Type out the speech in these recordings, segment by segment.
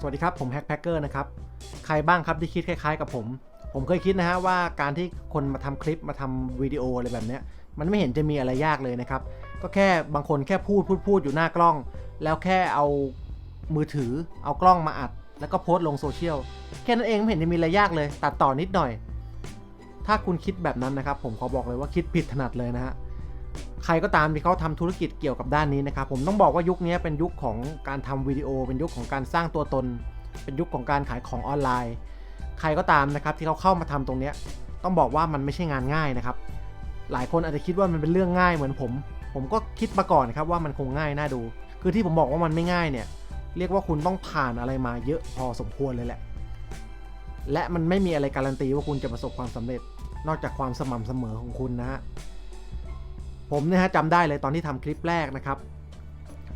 สวัสดีครับ ผมแฮกแพคเกอร์นะครับ ใครบ้างครับที่คิดคล้ายๆกับผม ผมเคยคิดนะฮะว่าการที่คนมาทำคลิปมาทำวิดีโออะไรแบบเนี้ยมันไม่เห็นจะมีอะไรยากเลยนะครับ ก็แค่บางคนแค่พูดพูดพูดอยู่หน้ากล้อง แล้วแค่เอามือถือเอากล้องมาอัด แล้วก็โพสต์ลงโซเชียลแค่นั้นเองไม่เห็นจะมีอะไรยากเลย ตัดต่อนิดหน่อย ถ้าคุณคิดแบบนั้นนะครับ ผมขอบอกเลยว่าคิดผิดถนัดเลยนะฮะ ใครก็ตามที่เขาทำธุรกิจเกี่ยวกับด้านนี้นะครับผมต้องบอกว่ายุคนี้เป็นยุคของการทำวิดีโอ เป็นยุคของการสร้างตัวตน เป็นยุคของการขายของออนไลน์ ใครก็ตามนะครับที่เขาเข้ามาทำตรงนี้ต้องบอกว่ามันไม่ใช่งานง่ายนะครับ หลายคนอาจจะคิดว่ามันเป็นเรื่องง่ายเหมือนผม ผมก็คิดมาก่อนครับว่ามันคงง่ายน่าดู คือที่ผมบอกว่ามันไม่ง่ายเนี่ยเรียกว่าคุณต้องผ่านอะไรมาเยอะพอสมควรเลยแหละ และมันไม่มีอะไรการันตีว่าคุณจะประสบความสำเร็จ นอกจากความสม่ำเสมอของคุณนะฮะ ผมเนี่ยฮะจำได้เลยตอนที่ทำคลิปแรกนะครับ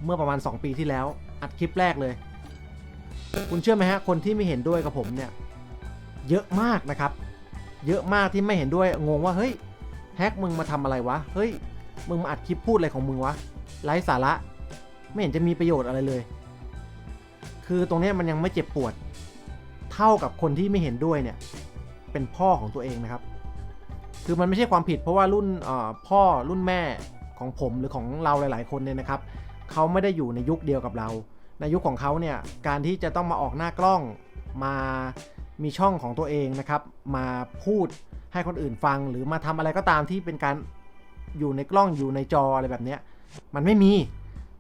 เมื่อประมาณ 2 ปีที่แล้ว อัดคลิปแรกเลย คุณเชื่อไหมฮะคนที่ไม่เห็นด้วยกับผมเนี่ยเยอะมากนะครับ เยอะมากที่ไม่เห็นด้วยงงว่าเฮ้ยแฮกมึงมาทำอะไรวะเฮ้ยมึงมาอัดคลิปพูดอะไรของมึงวะไร้สาระไม่เห็นจะมีประโยชน์อะไรเลย คือตรงนี้มันยังไม่เจ็บปวด เท่ากับคนที่ไม่เห็นด้วยเนี่ย เป็นพ่อของตัวเองนะครับ คือมันไม่ใช่ความผิดเพราะว่ารุ่นพ่อรุ่นแม่ของผมหรือของเราหลาย ๆ คนเนี่ยนะครับเขาไม่ได้อยู่ในยุคเดียวกับเรา ในยุคของเขาเนี่ยการที่จะต้องมาออกหน้ากล้องมามีช่องของตัวเองนะครับมาพูดให้คนอื่นฟัง หรือมาทำอะไรก็ตามที่เป็นการอยู่ในกล้องอยู่ในจออะไรแบบนี้มันไม่มี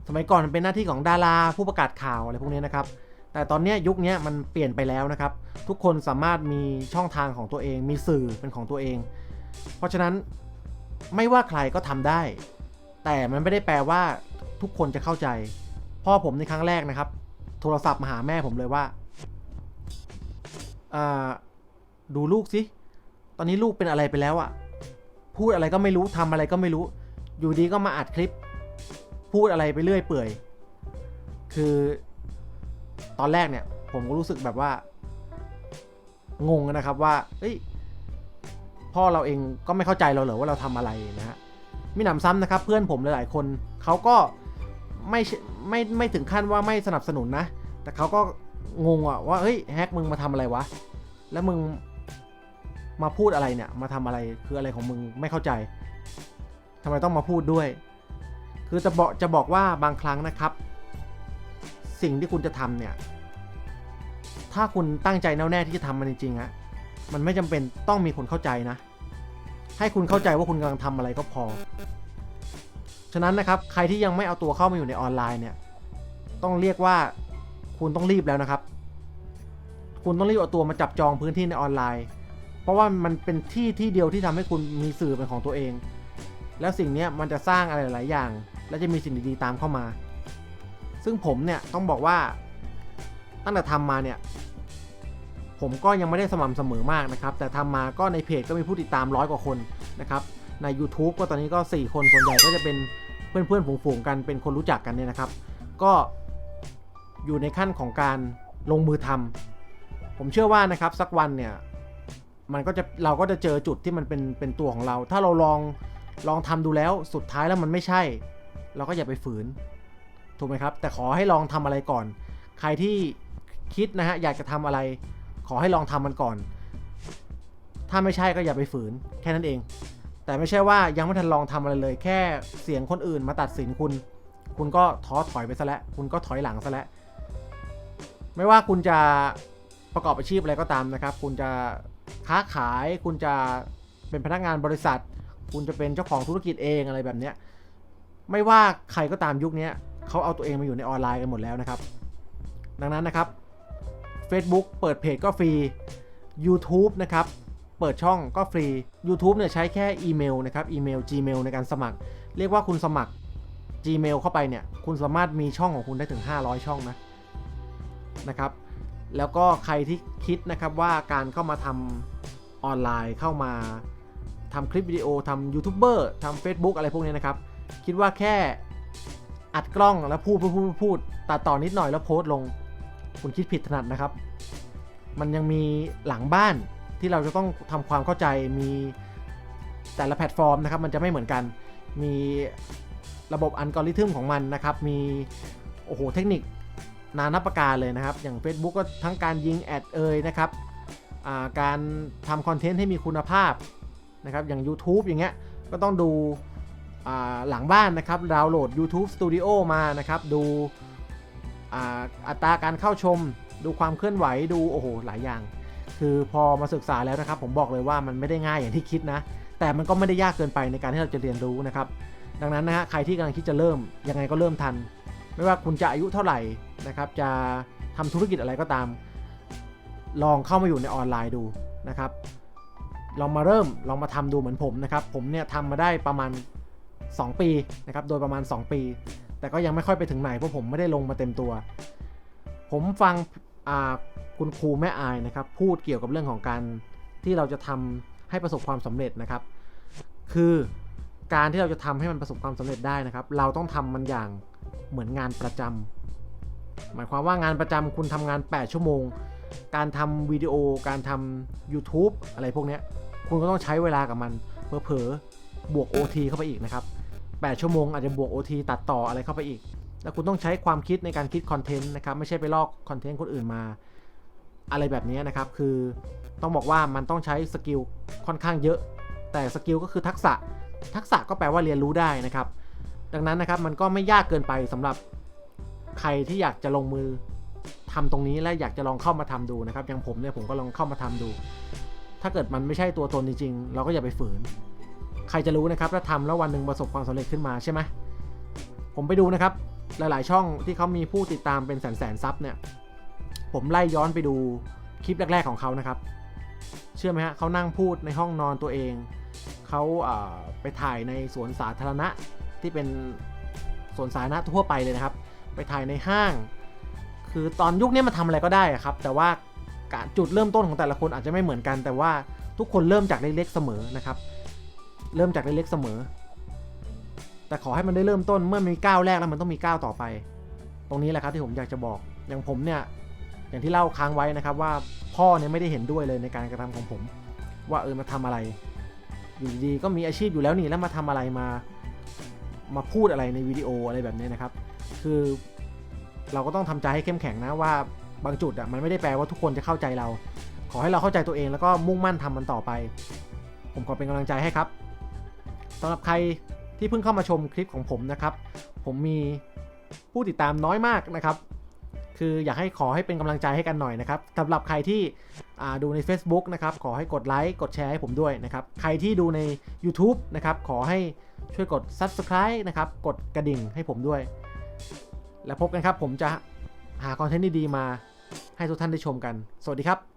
สมัยก่อนมันเป็นหน้าที่ของดาราผู้ประกาศข่าวอะไรพวกนี้นะครับ แต่ตอนนี้ยุคนี้มันเปลี่ยนไปแล้วนะครับ ทุกคนสามารถมีช่องทางของตัวเอง มีสื่อเป็นของตัวเอง เพราะฉะนั้นไม่ว่าใครก็ทำได้ แต่มันไม่ได้แปลว่าทุกคนจะเข้าใจ พ่อผมในครั้งแรกนะครับ โทรศัพท์มาหาแม่ผมเลยว่าดูลูกสิ ตอนนี้ลูกเป็นอะไรไปแล้วอะพูดอะไรก็ไม่รู้ทำอะไรก็ไม่รู้ อยู่ดีก็มาอัดคลิป พูดอะไรไปเรื่อยเปื่อย คือตอนแรกเนี่ย ผมก็รู้สึกแบบว่า งงนะครับว่า เอ้ย พ่อเราเองก็ไม่เข้าใจเราเหรอว่าเราทำอะไรนะฮะมีหนำซ้ำนะครับ เพื่อนผมหลายๆคนเขาก็ไม่ไม่ไม่ถึงขั้นว่าไม่สนับสนุนนะ แต่เขาก็งงอะว่าเฮ้ยแฮกมึงมาทำอะไรวะ แล้วมึงมาพูดอะไรเนี่ยมาทำอะไรคืออะไรของมึงไม่เข้าใจทำไมต้องมาพูดด้วย คือจะบอกจะบอกว่าบางครั้งนะครับ สิ่งที่คุณจะทำเนี่ย ถ้าคุณตั้งใจแน่วแน่ที่จะทำมันจริงๆอะ มันไม่จำเป็นต้องมีคนเข้าใจนะ ให้คุณเข้าใจว่าคุณกำลังทำอะไรก็พอ ฉะนั้นนะครับ ใครที่ยังไม่เอาตัวเข้ามาอยู่ในออนไลน์เนี่ย ต้องเรียกว่าคุณต้องรีบแล้วนะครับ คุณต้องรีบเอาตัวมาจับจองพื้นที่ในออนไลน์ เพราะว่ามันเป็นที่ที่เดียวที่ทำให้คุณมีสื่อเป็นของตัวเอง แล้วสิ่งนี้มันจะสร้างอะไรหลายอย่าง และจะมีสิ่งดีๆตามเข้ามา ซึ่งผมเนี่ยต้องบอกว่าตั้งแต่ทำมาเนี่ย ผมก็ยังไม่ได้สม่ำเสมอมากนะครับ แต่ทำมาก็ในเพจก็มีผู้ติดตามร้อยกว่าคนนะครับใน YouTube ก็ตอนนี้ก็ 4 คนส่วนใหญ่ก็จะเป็นเพื่อนๆฝูงๆกันเป็นคนรู้จักกันเนี่ยนะครับ ก็อยู่ในขั้นของการลงมือทำผมเชื่อว่านะครับสักวันเนี่ยมันก็จะเราก็จะเจอจุดที่มันเป็นเป็นตัวของเรา ถ้าเราลองลองทำดูแล้วสุดท้ายแล้วมันไม่ใช่ เราก็อย่าไปฝืนถูกไหมครับ แต่ขอให้ลองทำอะไรก่อน ใครที่คิดนะฮะอยากจะทำอะไร ขอให้ลองทำมันก่อน ถ้าไม่ใช่ก็อย่าไปฝืน แค่นั้นเอง แต่ไม่ใช่ว่ายังไม่ทันลองทำอะไรเลย แค่เสียงคนอื่นมาตัดสินคุณ คุณก็ท้อถอยไปซะแล้วคุณก็ถอยหลังซะแล้วไม่ว่าคุณจะประกอบอาชีพอะไรก็ตามนะครับ คุณจะค้าขาย คุณจะเป็นพนักงานบริษัท คุณจะเป็นเจ้าของธุรกิจเองอะไรแบบเนี้ยไม่ว่าใครก็ตามยุคนี้เขาเอาตัวเองมาอยู่ในออนไลน์กันหมดแล้วนะครับ ดังนั้นนะครับ Facebook เปิดเพจก็ฟรี YouTube นะครับ เปิดช่องก็ฟรี YouTube เนี่ยใช้แค่อีเมลนะครับ อีเมล Gmail ในการสมัคร เรียกว่าคุณสมัคร Gmail เข้าไปเนี่ย คุณสามารถมีช่องของคุณได้ถึง 500 ช่องนะ นะครับ แล้วก็ใครที่คิดนะครับว่าการเข้ามาทำออนไลน์เข้ามาทำคลิปวิดีโอทำยูทูบเบอร์ทำ Facebook อะไรพวกนี้นะครับ คิดว่าแค่อัดกล้องแล้วพูดพูดพูดพูดตัดต่อนิดหน่อยแล้วโพสต์ลง คุณคิดผิดถนัดนะครับ มันยังมีหลังบ้านที่เราจะต้องทำความเข้าใจมีแต่ละแพลตฟอร์มนะครับ มันจะไม่เหมือนกัน มีระบบอัลกอริทึมของมันนะครับ มีโอ้โหเทคนิคนานับประการเลยนะครับ อย่าง Facebook ก็ทั้งการยิงแอดเอ่ยนะครับาการทำคอนเทนต์ให้มีคุณภาพนะครับ อย่าง YouTube อย่างเงี้ย ก็ต้องดูหลังบ้านนะครับ ดาวน์โหลด YouTube Studio มานะครับ ดู อัตราการเข้าชม ดูความเคลื่อนไหวดูโอ้โหหลายอย่าง คือพอมาศึกษาแล้วนะครับ ผมบอกเลยว่ามันไม่ได้ง่ายอย่างที่คิดนะ แต่มันก็ไม่ได้ยากเกินไปในการที่เราจะเรียนรู้นะครับ ดังนั้นนะฮะใครที่กำลังคิดจะเริ่มยังไงก็เริ่มทัน ไม่ว่าคุณจะอายุเท่าไหร่นะครับ จะทำธุรกิจอะไรก็ตาม ลองเข้ามาอยู่ในออนไลน์ดูนะครับลองมาเริ่มลองมาทำดูเหมือนผมนะครับ ผมเนี่ยทำมาได้ประมาณ 2 ปีนะครับ โดยประมาณ 2 ปี แต่ก็ยังไม่ค่อยไปถึงไหนเพราะผมไม่ได้ลงมาเต็มตัว ผมฟังคุณครูแม่อายนะครับ พูดเกี่ยวกับเรื่องของการที่เราจะทำให้ประสบความสำเร็จนะครับ คือการที่เราจะทำให้มันประสบความสำเร็จได้นะครับ เราต้องทำมันอย่างเหมือนงานประจำหมายความว่างานประจำคุณทำงาน 8 ชั่วโมง การทำวิดีโอ การทำ YouTube อะไรพวกนี้คุณก็ต้องใช้เวลากับมันเผลอๆบวก OT เข้าไปอีกนะครับ 8 ชั่วโมงอาจจะบวก OT ตัดต่ออะไรเข้าไปอีก แล้วคุณต้องใช้ความคิดในการคิดคอนเทนต์นะครับ ไม่ใช่ไปลอกคอนเทนต์คนอื่นมา อะไรแบบนี้นะครับ คือต้องบอกว่ามันต้องใช้สกิลค่อนข้างเยอะ แต่สกิลก็คือทักษะ ทักษะก็แปลว่าเรียนรู้ได้นะครับ ดังนั้นนะครับมันก็ไม่ยากเกินไปสำหรับใครที่อยากจะลงมือทำตรงนี้และอยากจะลองเข้ามาทำดูนะครับอย่างผมเนี่ยผมก็ลองเข้ามาทำดู ถ้าเกิดมันไม่ใช่ตัวตนจริงๆ เราก็อย่าไปฝืน ใครจะรู้นะครับถ้าทำแล้ววันหนึ่งประสบความสำเร็จขึ้นมาใช่ไหมผมไปดูนะครับ หลาย ๆ ช่องที่เขามีผู้ติดตามเป็นแสนแสนซับเนี่ย ผมไล่ย้อนไปดูคลิปแรก ๆ ของเขานะครับ เชื่อไหมฮะเขานั่งพูดในห้องนอนตัวเอง เขาอ่าไปถ่ายในสวนสาธารณะที่เป็นสวนสาธารณะทั่วไปเลยนะครับ ไปถ่ายในห้าง คือตอนยุคนี้มันทำอะไรก็ได้ครับ แต่ว่าจุดเริ่มต้นของแต่ละคนอาจจะไม่เหมือนกัน แต่ว่าทุกคนเริ่มจากเล็ก ๆ เสมอนะครับ เริ่มจากเล็กๆเสมอ แต่ขอให้มันได้เริ่มต้นเมื่อมีก้าวแรกแล้วมันต้องมีก้าวต่อไป ตรงนี้แหละครับที่ผมอยากจะบอก อย่างผมเนี่ยอย่างที่เล่าค้างไว้นะครับว่าพ่อเนี่ยไม่ได้เห็นด้วยเลยในการกระทำของผม ว่าเออมาทำอะไร อยู่ดีๆก็มีอาชีพอยู่แล้วนี่แล้วมาทำอะไรมา มาพูดอะไรในวิดีโออะไรแบบนี้นะครับ คือเราก็ต้องทำใจให้เข้มแข็งนะว่าบางจุดอะมันไม่ได้แปลว่าทุกคนจะเข้าใจเรา ขอให้เราเข้าใจตัวเองแล้วก็มุ่งมั่นทำมันต่อไป ผมขอเป็นกำลังใจให้ครับ สำหรับใครที่เพิ่งเข้ามาชมคลิปของผมนะครับ ผมมีผู้ติดตามน้อยมากนะครับ คืออยากให้ขอให้เป็นกำลังใจให้กันหน่อยนะครับสำหรับใครที่ดูใน Facebook นะครับ ขอให้กดไลค์กดแชร์ให้ผมด้วยนะครับ ใครที่ดูใน YouTube นะครับ ขอให้ช่วยกด Subscribe นะครับ กดกระดิ่งให้ผมด้วย แล้วพบกันครับ ผมจะหาคอนเทนต์ดีๆมาให้ทุกท่านได้ชมกัน สวัสดีครับ